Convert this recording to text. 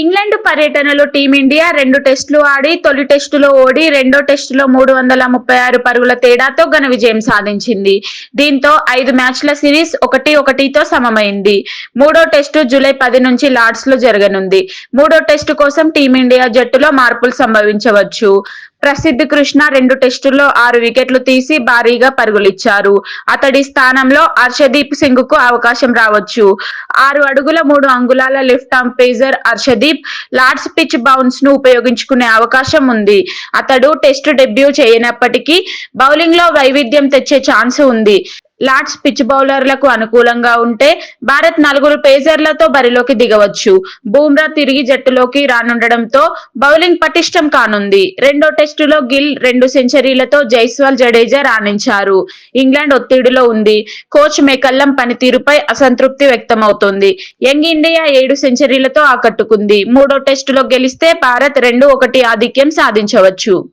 England పర్యటనలో team India రెండు టెస్టులు ఆడి తొలి టెస్టులో ఓడి రెండో టెస్టులో మూడు వందల ముప్పై ఆరు పరుగుల తేడాతో ఘన విజయం సాధించింది. దీంతో ఐదు మ్యాచ్ల సిరీస్ ఒకటి ఒకటితో సమమైంది. మూడో టెస్టు జూలై పది నుంచి లార్డ్స్లో జరగనుంది. మూడో టెస్టు కోసం టీమిండియా జట్టులో మార్పులు సంభవించవచ్చు. ప్రసిద్ధ కృష్ణ రెండు టెస్టుల్లో ఆరు వికెట్లు తీసి భారీగా పరుగులిచ్చారు. అతడి స్థానంలో హర్షదీప్ సింగ్కు అవకాశం రావచ్చు. ఆరు అడుగుల మూడు అంగుళాల left arm pacer Harshdeep Lord's pitch బౌన్స్ను ఉపయోగించుకునే అవకాశం ఉంది. అతడు టెస్టు డెబ్యూ చేయనప్పటికీ బౌలింగ్లో వైవిధ్యం తెచ్చే ఛాన్స్ ఉంది. లార్డ్స్ పిచ్ బౌలర్లకు అనుకూలంగా ఉంటే భారత్ నలుగురు పేసర్లతో బరిలోకి దిగవచ్చు. బూమ్రా తిరిగి జట్టులోకి రానుండడంతో బౌలింగ్ పటిష్టం కానుంది. రెండో టెస్టులో గిల్ రెండు సెంచరీలతో జైస్వాల్ జడేజా రాణించారు. ఇంగ్లాండ్ ఒత్తిడిలో ఉంది. కోచ్ మేకల్లం పనితీరుపై అసంతృప్తి వ్యక్తమవుతోంది. యంగ్ ఇండియా ఏడు సెంచరీలతో ఆకట్టుకుంది. మూడో టెస్టులో గెలిస్తే భారత్ రెండు ఒకటి ఆధిక్యం సాధించవచ్చు.